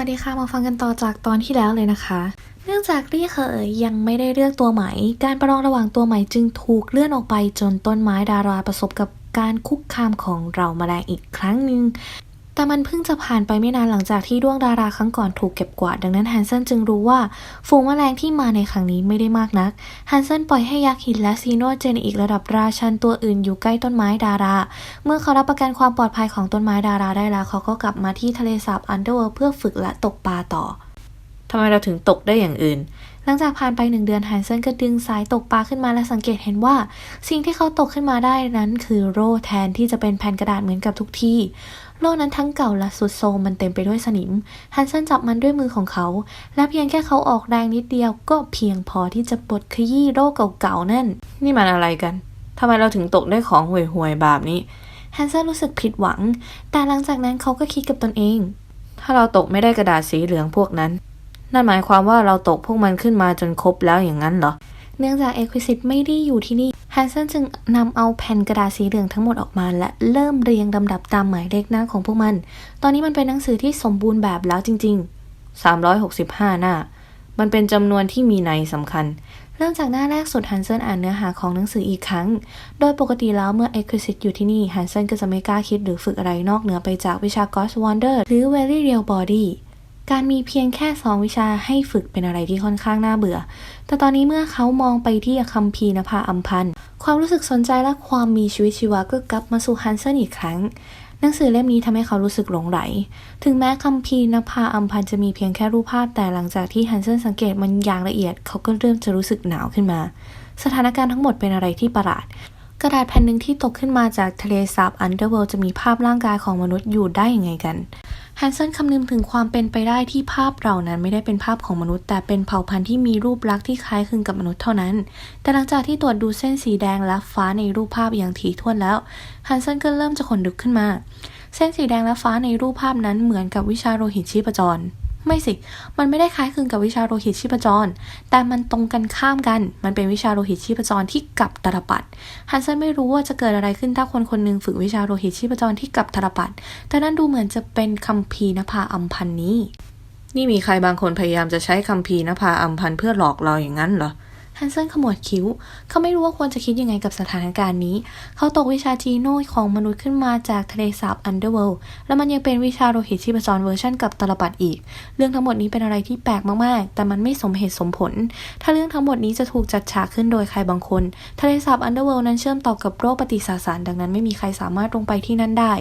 วัสดีค่ะ มาฟังกันต่อจากตอนที่แล้วเลยนะคะ เนื่องจากรี่เคยยังไม่ได้เลือกตัวใหม่ การประลองระหว่างตัวใหม่จึงถูกเลื่อนออกไปจนต้นไม้ดาราประสบกับการคุกคามของเรามาแรงอีกครั้งหนึ่ง แต่มันเพิ่งจะผ่านไปไม่นานหลังจากที่ดวงดาราครั้งก่อนถูกเก็บกวาดดังนั้นแฮนเซนจึงรู้ว่าฝูงแมลงที่มาในครั้งนี้ไม่ได้มากนักแฮนเซนปล่อยให้ยักษ์หินและซีโนเจนอีกระดับราชันตัวอื่นอยู่ใกล้ต้นไม้ดารา เมื่อเขารับประกันความปลอดภัยของต้นไม้ดาราได้แล้ว เขาก็กลับมาที่ทะเลสาบอันเดอร์เวิลด์เพื่อฝึกและตกปลาต่อทำไมเราถึงตกได้อย่างอื่นหลังจากผ่านไปหนึ่งเดือนแฮนเซนก็ดึงสายตกปลาขึ้นมาและสังเกตเห็นว่า สิ่งที่เขาตกขึ้นมาได้นั้นคือโร่แทนที่จะเป็นแผ่นกระดาษเหมือนกับทุกที่ โล่นั้นทั้งเก่าและสุดโทรมมันเต็มไปด้วยสนิมแฮนเซนจับมันด้วยมือของเขา และเพียงแค่เขาออกแรงนิดเดียวก็เพียงพอที่จะปลดขยี้โร่เก่าๆนั่น นี่มันอะไรกันทำไมเราถึงตกได้ของห่วยๆแบบนี้แฮนเซนรู้สึกผิดหวัง แต่หลังจากนั้นเขาก็คิดกับตนเอง ถ้าเราตกไม่ได้กระดาษสีเหลืองพวกนั้น นั่นหมายความว่าเราตกพวกมันขึ้นมาจนครบแล้วอย่างนั้นเหรอ เนื่องจากเอควิซิตไม่ได้อยู่ที่นี่ แฮนเซนจึงนำเอาแผ่นกระดาษสีเหลืองทั้งหมดออกมา และเริ่มเรียงลำดับตามหมายเลขหน้าของพวกมัน ตอนนี้มันเป็นหนังสือที่สมบูรณ์แบบแล้วจริง ๆ 365 หน้า มันเป็นจำนวนที่มีในสำคัญ เริ่มจากหน้าแรกสุดฮันเซนอ่านเนื้อหาของหนังสืออีกครั้ง โดยปกติแล้วเมื่อเอควิซิตอยู่ที่นี่ฮันเซนก็จะไม่กล้าคิดหรือฝึกอะไรนอกเหนือไปจากวิชา Ghost Wonder หรือ Very Real Body การมีเพียงแค่สองวิชาให้ฝึกเป็นอะไรที่ค่อนข้างน่าเบื่อ แต่ตอนนี้เมื่อเขามองไปที่คัมภีร์นภาอัมพันธ์ ความรู้สึกสนใจและความมีชีวิตชีวาก็กลับมาสู่ฮันเซนอีกครั้ง หนังสือเล่มนี้ทำให้เขารู้สึกหลงไหล ถึงแม้คัมภีร์นภาอัมพันธ์จะมีเพียงแค่รูปภาพ แต่หลังจากที่ฮันเซนสังเกตมันอย่างละเอียด เขาก็เริ่มจะรู้สึกหนาวขึ้นมา สถานการณ์ทั้งหมดเป็นอะไรที่ประหลาด กระดาษแผ่นหนึ่งที่ตกขึ้นมาจากทะเลสาบอันเดอร์เวิลด์จะมีภาพร่างกายของมนุษย์อยู่ได้ยังไงกันแฮนเซนคำนึงถึงความเป็นไปได้ที่ภาพเหล่านั้นไม่ได้เป็นภาพของมนุษย์ แต่เป็นเผ่าพันธุ์ที่มีรูปลักษณ์ที่คล้ายคลึงกับมนุษย์เท่านั้น แต่หลังจากที่ตรวจดูเส้นสีแดงและฟ้าในรูปภาพอย่างถี่ถ้วนแล้วแฮนเซนก็เริ่มจะขนลุกขึ้นมา เส้นสีแดงและฟ้าในรูปภาพนั้นเหมือนกับวิชาโลหิตชีพจร ไม่สิ มันไม่ได้คล้ายคลึงกับวิชาโลหิตชีพจร แต่มันตรงกันข้ามกัน มันเป็นวิชาโลหิตชีพจรที่กลับตรปัดฮันเซนไม่รู้ว่าจะเกิดอะไรขึ้นถ้าคนคนหนึ่งฝึกวิชาโลหิตชีพจรที่กลับตรปัด แต่นั่นดูเหมือนจะเป็นคำพีนภาอัมพันนี้ นี่มีใครบางคนพยายามจะใช้คำพีนภาอัมพันเพื่อหลอกเราอย่างนั้นเหรอ ฮันเซนขมวดคิ้ว เขาไม่รู้ว่าควรจะคิดยังไงกับสถานการณ์นี้ เขาตกวิชาจีโน่ของมนุษย์ขึ้นมาจากทะเลสาบอันเดอร์เวิลด์แล้วมันยังเป็นวิชาโลหิตชีพจรเวอร์ชันกับตลปัดอีก เรื่องทั้งหมดนี้เป็นอะไรที่แปลกมากๆ แต่มันไม่สมเหตุสมผล ถ้าเรื่องทั้งหมดนี้จะถูกจัดฉากขึ้นโดยใครบางคน ทะเลสาบอันเดอร์เวิลด์นั้นเชื่อมต่อกับโรคปฏิสาสารดังนั้นไม่มีใครสามารถลงไปที่นั่นได้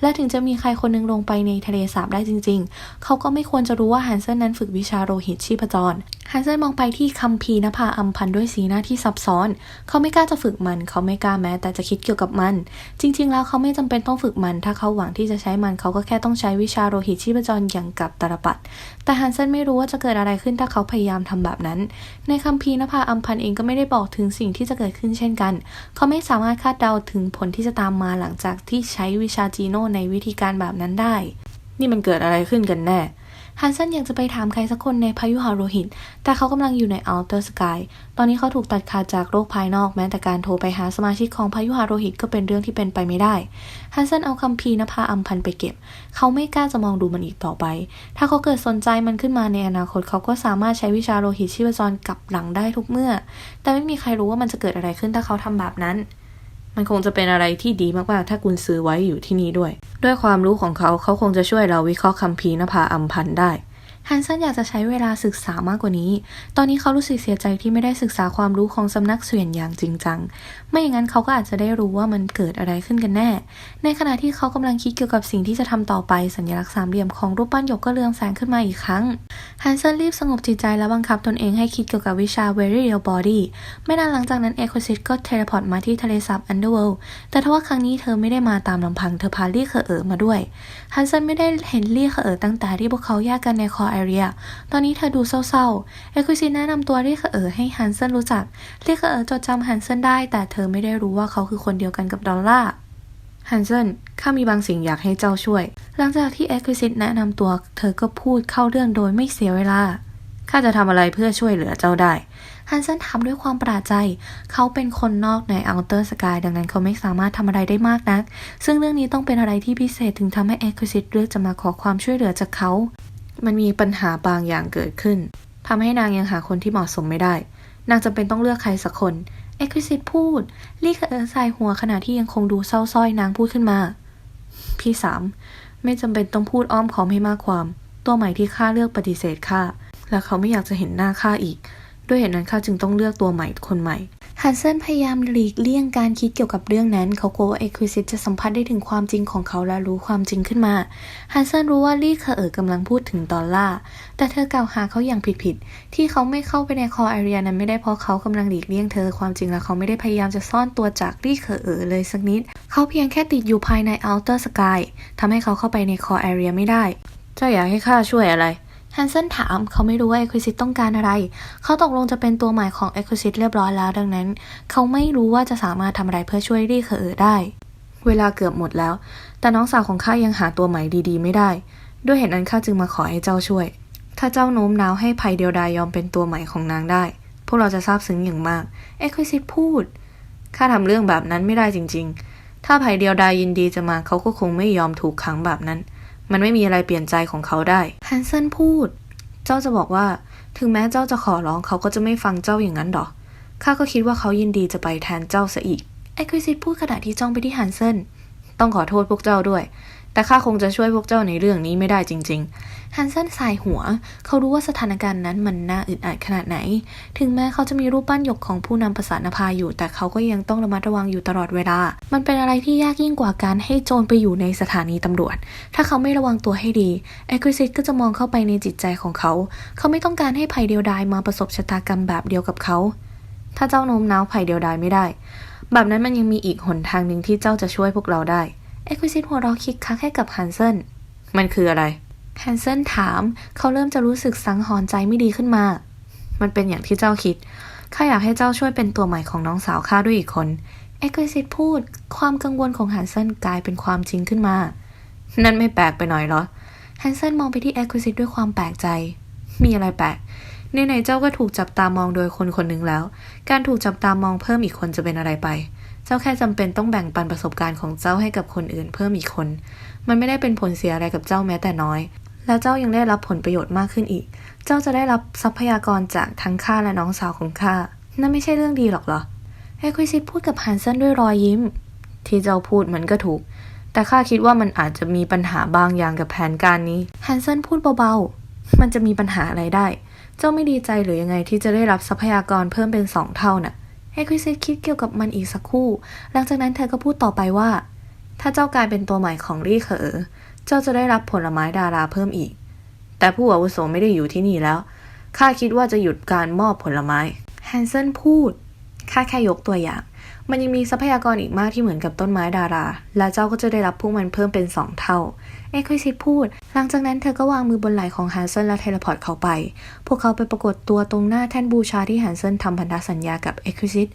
และถึงจะมีใครคนหนึงลงไปในทะเลสาบได้จริง ๆ เขาก็ไม่ควรจะรู้ว่าฮันเซนนั้นฝึกวิชาโลหิตชีพจร ฮันเซนมองไปที่คัมภีร์นภาอัมพันด้วยสีหน้าที่ซับซ้อน เขาไม่กล้าจะฝึกมัน เขาไม่กล้าแม้ แต่จะคิดเกี่ยวกับมัน จริง ๆ แล้วเขาไม่จำเป็นต้องฝึกมัน ถ้าเขาหวังที่จะใช้มันเขาก็แค่ต้องใช้วิชาโลหิตชีพจรอย่างกับตรปัด แต่ฮันเซนไม่รู้ว่าจะเกิดอะไรขึ้นถ้าเขาพยายามทำแบบนั้น ในคัมภีร์นภาอัมพันเองก็ไม่ได้บอกถึงสิ่งที่จะเกิดขึ้นเช่นกัน เขาไม่สามารถคาดเดาถึงผลที่จะตามมาหลังจากที่ใช้วิชาจีโน่ในวิธีการแบบนั้นได้ นี่มันเกิดอะไรขึ้นกันแน่ ฮันเซนอยากจะไปถามใครสักคนในพายุหาโรหิต แต่เขากำลังอยู่ในอัลเตอร์สกาย ตอนนี้เขาถูกตัดขาดจากโลกภายนอกแม้แต่การโทรไปหาสมาชิกของพายุหาโรหิตก็เป็นเรื่องที่เป็นไปไม่ได้ ฮันเซนเอาคัมภีร์นภาอัมพันไปเก็บ เขาไม่กล้าจะมองดูมันอีกต่อไป ถ้าเขาเกิดสนใจมันขึ้นมาในอนาคตเขาก็สามารถใช้วิชาโลหิตชีพจรกลับหลังได้ทุกเมื่อ แต่ไม่มีใครรู้ว่ามันจะเกิดอะไรขึ้นถ้าเขาทำแบบนั้น มันคงจะเป็นอะไรที่ดีมากๆ ถ้ากุนซื้อไว้อยู่ที่นี่ด้วย ด้วยความรู้ของเขาเขาคงจะช่วยเราวิเคราะห์คำพีนภาอัมพันธ์ได้ ฮันเซนอยากจะใช้เวลาศึกษามากกว่านี้ ตอนนี้เขารู้สึกเสียใจที่ไม่ได้ศึกษาความรู้ของสำนักเสวียนอย่างจริงจัง ไม่อย่างนั้นเขาก็อาจจะได้รู้ว่ามันเกิดอะไรขึ้นกันแน่ ในขณะที่เขากำลังคิดเกี่ยวกับสิ่งที่จะทำต่อไปสัญลักษณ์สามเหลี่ยมของรูปปั้นหยกก็เรืองแสงขึ้นมาอีกครั้ง ฮันเซนรีบสงบจิตใจและบังคับตนเองให้คิดเกี่ยวกับวิชา Very Real Body ไม่นานหลังจากนั้นเอโคซิตก็เทเลพอร์ตมาที่ทะเลสาบอันเดอร์เวิลด์ แต่ทว่าครั้งนี้เธอไม่ได้มาตามลำพังเธอพาลี่เคอเอ๋อมาด้วย ฮันเซนไม่ได้เห็นลี่เคอเอ๋อตั้งแต่ที่พวกเขาแยกกันในคออเรีย ตอนนี้เธอดูเศร้าๆ เอควิซินแนะนำตัวลี่เคอเอ๋อให้ฮันเซนรู้จักลี่เคอเอ๋อจดจำฮันเซนได้ แต่เธอไม่ได้รู้ว่าเขาคือคนเดียวกันกับดอลล่าฮันเซนข้ามีบางสิ่งอยากให้เจ้าช่วย หลังจากที่เอควิซิตแนะนำตัว เธอก็พูดเข้าเรื่องโดยไม่เสียเวลา ข้าจะทำอะไรเพื่อช่วยเหลือเจ้าได้ฮันเซนถามด้วยความประหลาดใจ เขาเป็นคนนอกในอัลเตอร์สกายดังนั้นเขาไม่สามารถทำอะไรได้มากนัก ซึ่งเรื่องนี้ต้องเป็นอะไรที่พิเศษถึงทำให้เอควิซิตเลือกจะมาขอความช่วยเหลือจากเขา มันมีปัญหาบางอย่างเกิดขึ้นทำให้นางยังหาคนที่เหมาะสมไม่ได้ นางจำเป็นต้องเลือกใครสักคน เอ็กซิสพูดลี่เออสายหัวขณะที่ยังคงดูเศร้าส้อยนางพูดขึ้นมา พี่สามไม่จำเป็นต้องพูดอ้อมค้อมให้มากความ ตัวใหม่ที่ข้าเลือกปฏิเสธข้าและเขาไม่อยากจะเห็นหน้าข้าอีก ด้วยเหตุนั้นข้าจึงต้องเลือกตัวใหม่คนใหม่ ฮันเซนพยายามหลีกเลี่ยงการคิดเกี่ยวกับเรื่องนั้น เขากลัวว่าเอควิซิตจะสัมผัสได้ถึงความจริงของเขาและรู้ความจริงขึ้นมาฮันเซนรู้ว่าลี่เคอเอ๋อกำลังพูดถึงดอลล่าแต่เธอกล่าวหาเขาอย่างผิดๆที่เขาไม่เข้าไปในคอแอเรียนั้นไม่ได้เพราะเขากำลังหลีกเลี่ยงเธอความจริงแล้วเขาไม่ได้พยายามจะซ่อนตัวจากลี่เคอเอ๋เลยสักนิด เขาเพียงแค่ติดอยู่ภายในอัลเตอร์สกายทำให้เขาเข้าไปในคอแอเรียไม่ได้เจ้าอยากให้ข้าช่วยอะไร ฮันเซนถามเขาไม่รู้ว่าเอควิซิตต้องการอะไร เขาตกลงจะเป็นตัวใหม่ของเอควิซิตเรียบร้อยแล้วดังนั้น เขาไม่รู้ว่าจะสามารถทำอะไรเพื่อช่วยรี่เคอเอได้ เวลาเกือบหมดแล้ว แต่น้องสาวของข้ายังหาตัวใหม่ดีๆ ไม่ได้ ด้วยเหตุนั้นข้าจึงมาขอให้เจ้าช่วย ถ้าเจ้าโน้มน้าวให้ภัยเดียวดายยอมเป็นตัวใหม่ของนางได้ พวกเราจะซาบซึ้งอย่างมาก เอควิซิตพูด ข้าทำเรื่องแบบนั้นไม่ได้จริง ๆ ถ้าภัยเดียวดายยินดีจะมาเขาก็คงไม่ยอมถูกขังแบบนั้น มันไม่มีอะไรเปลี่ยนใจของเขาได้ฮันเซนพูด เจ้าจะบอกว่า ถึงแม้เจ้าจะขอร้องเขาก็จะไม่ฟังเจ้าอย่างนั้นหรอข้าก็คิดว่าเขายินดีจะไปแทนเจ้าซะอีกเอควิซิตพูดขณะที่จ้องไปที่ฮันเซนต้องขอโทษพวกเจ้าด้วย แต่ข้าคงจะช่วยพวกเจ้าในเรื่องนี้ไม่ได้จริง ๆ ฮันเซนสายหัว เขารู้ว่าสถานการณ์นั้นมันน่าอึดอัดขนาดไหน ถึงแม้เขาจะมีรูปปั้นหยกของผู้นำประสานภาอยู่ แต่เขาก็ยังต้องระมัดระวังอยู่ตลอดเวลา มันเป็นอะไรที่ยากยิ่งกว่าการให้โจรไปอยู่ในสถานีตำรวจ ถ้าเขาไม่ระวังตัวให้ดีเอควิซิตก็จะมองเข้าไปในจิตใจของเขา เขาไม่ต้องการให้ภัยเดียวดายมาประสบชะตากรรมแบบเดียวกับเขา ถ้าเจ้าโน้มน้าวภัยเดียวดายไม่ได้ แบบนั้นมันยังมีอีกหนทางหนึ่งที่เจ้าจะช่วยพวกเราได้ เอควิซิตหัวเราะคิกคักให้กับฮันเซนมันคืออะไรฮันเซนถาม เขาเริ่มจะรู้สึกสังหรณ์ใจไม่ดีขึ้นมา มันเป็นอย่างที่เจ้าคิดข้าอยากให้เจ้าช่วยเป็นตัวใหม่ของน้องสาวข้าด้วยอีกคน เอ็กซิตพูด ความกังวลของฮันเซนกลายเป็นความจริงขึ้นมา นั่นไม่แปลกไปหน่อยเหรอ ฮันเซนมองไปที่เอ็กซิตด้วยความแปลกใจ มีอะไรแปลกในไหนๆเจ้าก็ถูกจับตามองโดยคนคนหนึ่งแล้ว การถูกจับตามองเพิ่มอีกคนจะเป็นอะไรไป เจ้าแค่จำเป็นต้องแบ่งปันประสบการณ์ของเจ้าให้กับคนอื่นเพิ่มอีกคน มันไม่ได้เป็นผลเสียอะไรกับเจ้าแม้แต่น้อย และเจ้ายังได้รับผลประโยชน์มากขึ้นอีก เจ้าจะได้รับทรัพยากรจากทั้งข้าและน้องสาวของข้า นั่นไม่ใช่เรื่องดีหรอกเหรอ เอ็กซิตพูดกับฮันเซนด้วยรอยยิ้ม ที่เจ้าพูดมันก็ถูก แต่ข้าคิดว่ามันอาจจะมีปัญหาบางอย่างกับแผนการนี้ ฮันเซนพูดเบาๆ มันจะมีปัญหาอะไรได้ เจ้าไม่ดีใจหรือยังไงที่จะได้รับทรัพยากรเพิ่มเป็นสองเท่าน่ะ ๆเอ็กซิตคิดเกี่ยวกับมันอีกสักครู่ หลังจากนั้นเธอก็พูดต่อไปว่า ถ้าเจ้ากลายเป็นตัวใหม่ของรี่เขอเจ้าจะได้รับผลไม้ดาราเพิ่มอีก แต่ผู้อาวุโสไม่ได้อยู่ที่นี่แล้ว ข้าคิดว่าจะหยุดการมอบผลไม้ แฮนเซนพูด ข้าแค่ยกตัวอย่าง มันยังมีทรัพยากรอีกมากที่เหมือนกับต้นไม้ดารา และเจ้าก็จะได้รับพวกมันเพิ่มเป็นสองเท่า เอ็กซิตพูด หลังจากนั้นเธอก็วางมือบนไหล่ของฮันเซนและเทเลพอร์ตเขาไป พวกเขาไปปรากฏตัวตรงหน้าแท่นบูชาที่ฮันเซนทำพันธสัญญากับเอ็กซิต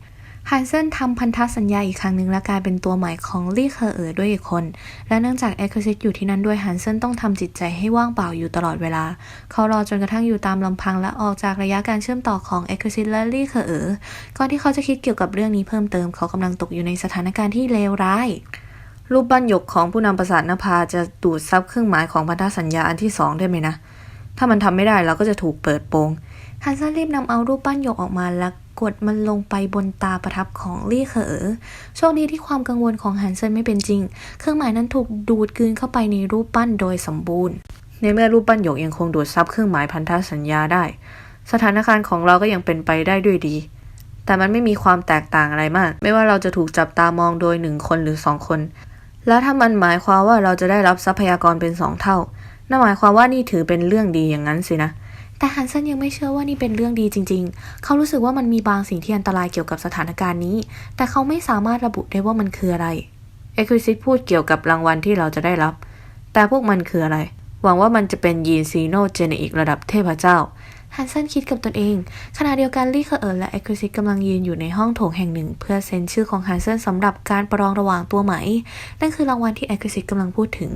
ฮันเซนทำพันธสัญญาอีกครั้งหนึ่งและกลายเป็นตัวใหม่ของลี่เคอเอ๋อด้วยอีกคน และเนื่องจากเอ็กซิตอยู่ที่นั่นด้วยฮันเซนต้องทำจิตใจให้ว่างเปล่าอยู่ตลอดเวลา เขารอจนกระทั่งอยู่ตามลำพังและออกจากระยะการเชื่อมต่อของเอ็กซิตและลี่เคอเอ๋อก่อนที่เขาจะคิดเกี่ยวกับเรื่องนี้เพิ่มเติม เขากำลังตกอยู่ในสถานการณ์ที่เลวร้ายรูปปั้นหยกของผู้นำประสาทนภาจะดูดซับเครื่องหมายของพันธสัญญาอันที่สองได้ไหมนะ ถ้ามันทำไม่ได้เราก็จะถูกเปิดโปงฮันเซนรีบนำเอารูปปั้นหยกออกมาและ กดมันลงไปบนตาประทับของลี่เคอโชคดีที่ความกังวลของฮันเซนไม่เป็นจริง เครื่องหมายนั้นถูกดูดกลืนเข้าไปในรูปปั้นโดยสมบูรณ์ ในเมื่อรูปปั้นหยกยังคงดูดซับเครื่องหมายพันธสัญญาได้ สถานการณ์ของเราก็ยังเป็นไปได้ด้วยดี แต่มันไม่มีความแตกต่างอะไรมาก ไม่ว่าเราจะถูกจับตามองโดยหนึ่งคนหรือสองคน แล้วถ้ามันหมายความว่าเราจะได้รับทรัพยากรเป็นสองเท่านั่นหมายความว่านี่ถือเป็นเรื่องดีอย่างนั้นสินะ แต่ฮันเซนยังไม่เชื่อว่านี่เป็นเรื่องดีจริง ๆ เขารู้สึกว่ามันมีบางสิ่งที่อันตรายเกี่ยวกับสถานการณ์นี้ แต่เขาไม่สามารถระบุได้ว่ามันคืออะไรเอควิซิตพูดเกี่ยวกับรางวัลที่เราจะได้รับ แต่พวกมันคืออะไร หวังว่ามันจะเป็นยีนซีโนเจเนอิกระดับเทพเจ้า ฮันเซนคิดกับตนเอง ขณะเดียวกันลี่เคอร์และเอ็กซ์ซิกกำลังยืนอยู่ในห้องโถงแห่งหนึ่ง เพื่อเซ็นชื่อของฮันเซนสำหรับการประลองระหว่างตัวใหม่ นั่นคือรางวัลที่เอ็กซ์ซิกกำลังพูดถึง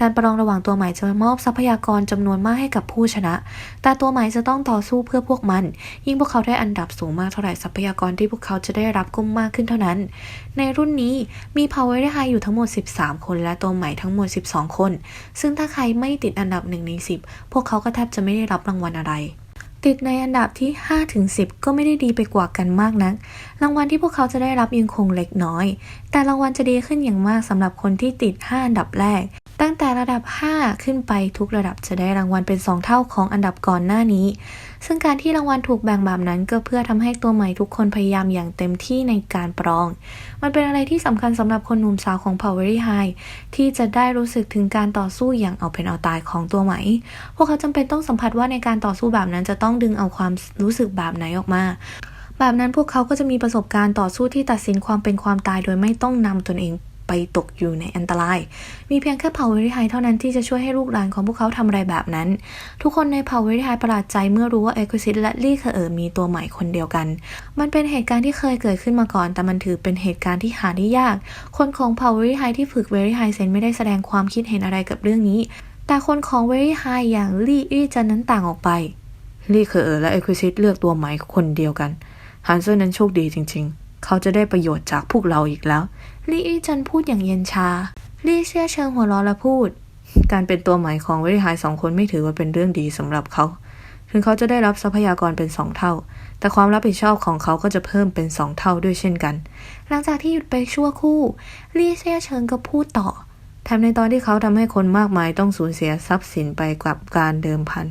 การประลองระหว่างตัวใหม่จะมอบทรัพยากรจำนวนมากให้กับผู้ชนะ แต่ตัวใหม่จะต้องต่อสู้เพื่อพวกมัน ยิ่งพวกเขาได้อันดับสูงมากเท่าไหร่ทรัพยากรที่พวกเขาจะได้รับก็มากขึ้นเท่านั้น ในรุ่นนี้มีพาวเวอร์ไฮอยู่ทั้งหมด 13 คน และตัวใหม่ทั้งหมด 12 คน ซึ่งถ้าใครไม่ติดอันดับ1ใน10 พวกเขาก็แทบจะไม่ได้รับรางวัลอะไร ติดในอันดับที่ 5-10 ก็ไม่ได้ดีไปกว่ากันมากนัก รางวัลที่พวกเขาจะได้รับยังคงเล็กน้อย แต่รางวัลจะดีขึ้นอย่างมากสำหรับคนที่ติด 5 อันดับแรก ตั้งแต่ระดับ 5 ขึ้นไปทุกระดับจะได้รางวัลเป็น 2 เท่าของอันดับก่อนหน้านี้ ซึ่งการที่รางวัลถูกแบ่งแบบนั้นก็เพื่อทำให้ตัวใหม่ทุกคนพยายามอย่างเต็มที่ในการปรอง มันเป็นอะไรที่สำคัญสำหรับคนหนุ่มสาวของ Power High ที่จะได้รู้สึกถึงการต่อสู้อย่างเอาเป็นเอาตายของตัวใหม่ พวกเขาจำเป็นต้องสัมผัสว่าในการต่อสู้แบบนั้นจะต้องดึงเอาความรู้สึกแบบไหนออกมาแบบนั้นพวกเขาก็จะมีประสบการณ์ต่อสู้ที่ตัดสินความเป็นความตายโดยไม่ต้องนำตนเอง ไปตกอยู่ในอันตราย มีเพียงแค่เผ่าเวริไฮเท่านั้นที่จะช่วยให้ลูกหลานของพวกเขาทำอะไรแบบนั้น ทุกคนในเผ่าเวริไฮประหลาดใจเมื่อรู้ว่าเอคุซิตและลี่เคเออมีตัวใหม่คนเดียวกัน มันเป็นเหตุการณ์ที่เคยเกิดขึ้นมาก่อน แต่มันถือเป็นเหตุการณ์ที่หาได้ยาก คนของเผ่าเวริไฮที่ฝึกเวริไฮเซนไม่ได้แสดงความคิดเห็นอะไรกับเรื่องนี้ แต่คนของเวริไฮอย่างลี่อี้จันนั้นต่างออกไปลี่เคเออและเอคุซิตเลือกตัวใหม่คนเดียวกันฮันเซอร์นั้นโชคดีจริง ๆ เขาจะได้ประโยชน์จากพวกเราอีกแล้ว ลี่อี้จันพูดอย่างเย็นชา ลี่เชี่ยเชิงหัวเราะและพูด การเป็นตัวใหม่ของเวริไฮสองคนไม่ถือว่าเป็นเรื่องดีสำหรับเขา ถึงเขาจะได้รับทรัพยากรเป็นสองเท่า แต่ความรับผิดชอบของเขาก็จะเพิ่มเป็นสองเท่าด้วยเช่นกัน หลังจากที่หยุดไปชั่วคู่ ลี่เชี่ยเชิงก็พูดต่อ แถมในตอนที่เขาทำให้คนมากมายต้องสูญเสียทรัพย์สินไปกับการเดิมพัน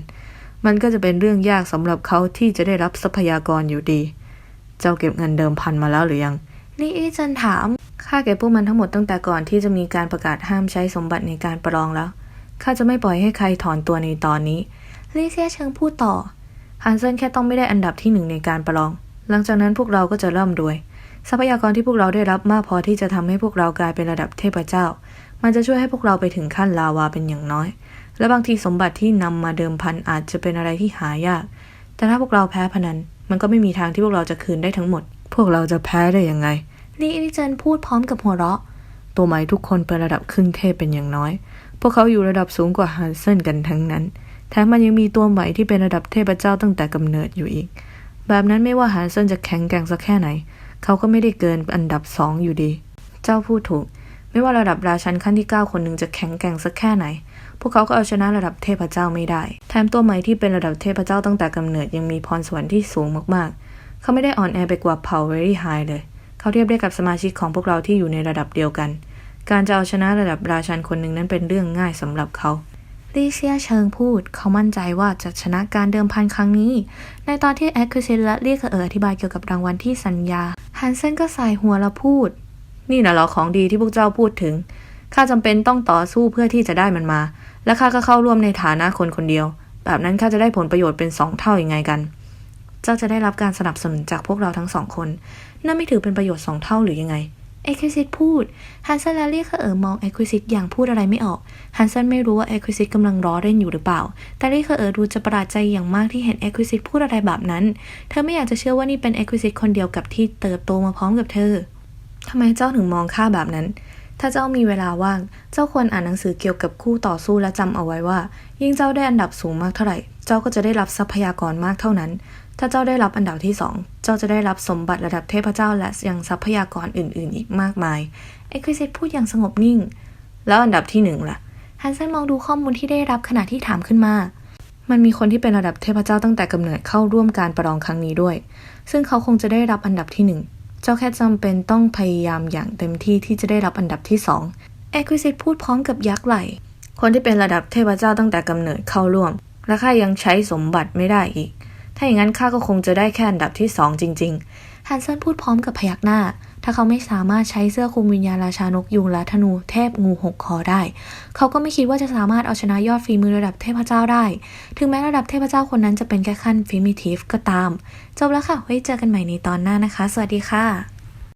มันก็จะเป็นเรื่องยากสำหรับเขาที่จะได้รับทรัพยากรอยู่ดี เจ้าเก็บเงินเดิมพันมาแล้วหรือยัง ลี่อี้จันถาม ข้าเก็บพวกมันทั้งหมดตั้งแต่ก่อนที่จะมีการประกาศห้ามใช้สมบัติในการประลองแล้ว ข้าจะไม่ปล่อยให้ใครถอนตัวในตอนนี้ลีเซียเชิงพูดต่อ ฮันเซนแค่ต้องไม่ได้อันดับที่หนึ่งในการประลอง หลังจากนั้นพวกเราก็จะร่ำรวย ทรัพยากรที่พวกเราได้รับมากพอที่จะทำให้พวกเรากลายเป็นระดับเทพเจ้า มันจะช่วยให้พวกเราไปถึงขั้นลาวาเป็นอย่างน้อย และบางทีสมบัติที่นำมาเดิมพันอาจจะเป็นอะไรที่หายาก แต่ถ้าพวกเราแพ้พนัน มันก็ไม่มีทางที่พวกเราจะคืนได้ทั้งหมด พวกเราจะแพ้ได้ยังไง ลี่อิเจนพูดพร้อมกับหัวเราะ ตัวไม้ทุกคนเป็นระดับครึ่งเทพเป็นอย่างน้อย พวกเขาอยู่ระดับสูงกว่าฮันเซนกันทั้งนั้น แถมมันยังมีตัวใหม่ที่เป็นระดับเทพเจ้าตั้งแต่กำเนิดอยู่อีก แบบนั้นไม่ว่าฮันเซนจะแข็งแกร่งสักแค่ไหน เขาก็ไม่ได้เกินอันดับสองอยู่ดี เจ้าพูดถูก ไม่ว่าระดับราชันขั้นที่9คนหนึ่งจะแข็งแกร่งสักแค่ไหน พวกเขาก็เอาชนะระดับเทพเจ้าไม่ได้ แถมตัวใหม่ที่เป็นระดับเทพเจ้าตั้งแต่กำเนิดยังมีพรสวรรค์ที่สูงมากๆ เขาไม่ได้อ่อนแอไปกว่าเผ่าเวรี่ไฮเลย เขาเทียบได้กับสมาชิกของพวกเราที่อยู่ในระดับเดียวกัน การจะเอาชนะระดับราชันคนหนึ่งนั้นเป็นเรื่องง่ายสำหรับเขาลีเซียเชิงพูด เขามั่นใจว่าจะชนะการเดิมพันครั้งนี้ ในตอนที่แอคคิเซนและเรียกเอออธิบายเกี่ยวกับรางวัลที่สัญญาฮันเซนก็ใส่หัวแล้วพูด นี่นะเหรอของดีที่พวกเจ้าพูดถึง ข้าจำเป็นต้องต่อสู้เพื่อที่จะได้มันมา และข้าก็เข้าร่วมในฐานะคนคนเดียว แบบนั้นข้าจะได้ผลประโยชน์เป็นสองเท่ายัางไงกัน เจ้าจะได้รับการสนับสนุนจากพวกเราทั้งสองคน นั่นไม่ถือเป็นประโยชน์สองเท่าหรือยังไงเอควิซิตพูด ฮันเซนและลี่เคอร์มองเอควิซิตอย่างพูดอะไรไม่ออก ฮันเซนไม่รู้ว่าเอควิซิตกำลังร้อเล่นอยู่หรือเปล่า แต่ลี่เคอร์ดูจะประหลาดใจอย่างมากที่เห็นเอควิซิตพูดอะไรแบบนั้น เธอไม่อยากจะเชื่อว่านี่เป็นเอควิซิตคนเดียวกับที่เติบโตมาพร้อมกับเธอ ทำไมเจ้าถึงมองข้าแบบนั้น ถ้าเจ้ามีเวลาว่าง เจ้าควรอ่านหนังสือเกี่ยวกับคู่ต่อสู้และจำเอาไว้ว่า ยิ่งเจ้าได้อันดับสูงมากเท่าไหร่ เจ้าก็จะได้รับทรัพยากรมากเท่านั้น ถ้าเจ้าได้รับอันดับที่สองเจ้าจะได้รับสมบัติระดับเทพเจ้าและยังทรัพยากรอื่นๆ อีกมากมายเอ็กซิสพูดอย่างสงบนิ่ง แล้วอันดับที่หนึ่งล่ะฮันเซนมองดูข้อมูลที่ได้รับขณะที่ถามขึ้นมา มันมีคนที่เป็นระดับเทพเจ้าตั้งแต่กำเนิดเข้าร่วมการประลองครั้งนี้ด้วย ซึ่งเขาคงจะได้รับอันดับที่หนึ่งเจ้าแค่จำเป็นต้องพยายามอย่างเต็มที่ที่จะได้รับอันดับที่สองเอ็กซิสพูดพร้อมกับยักไหลคนที่เป็นระดับเทพเจ้าตั้งแต่กำเนิดเข้าร่วม และข้ายังใช้สมบัติไม่ได้อีก ถ้าอย่างนั้นข้าก็คงจะได้แค่อันดับที่สองจริง ๆ ฮันเซนพูดพร้อมกับพยักหน้า ถ้าเขาไม่สามารถใช้เสื้อคลุมวิญญาณราชานกยุงและธนูเทพงูหกคอได้ เขาก็ไม่คิดว่าจะสามารถเอาชนะยอดฝีมือระดับเทพเจ้าได้ ถึงแม้ระดับเทพเจ้าคนนั้นจะเป็นแค่ขั้นฟิมิทีฟก็ตาม จบแล้วค่ะ ไว้เจอกันใหม่ในตอนหน้านะคะ สวัสดีค่ะ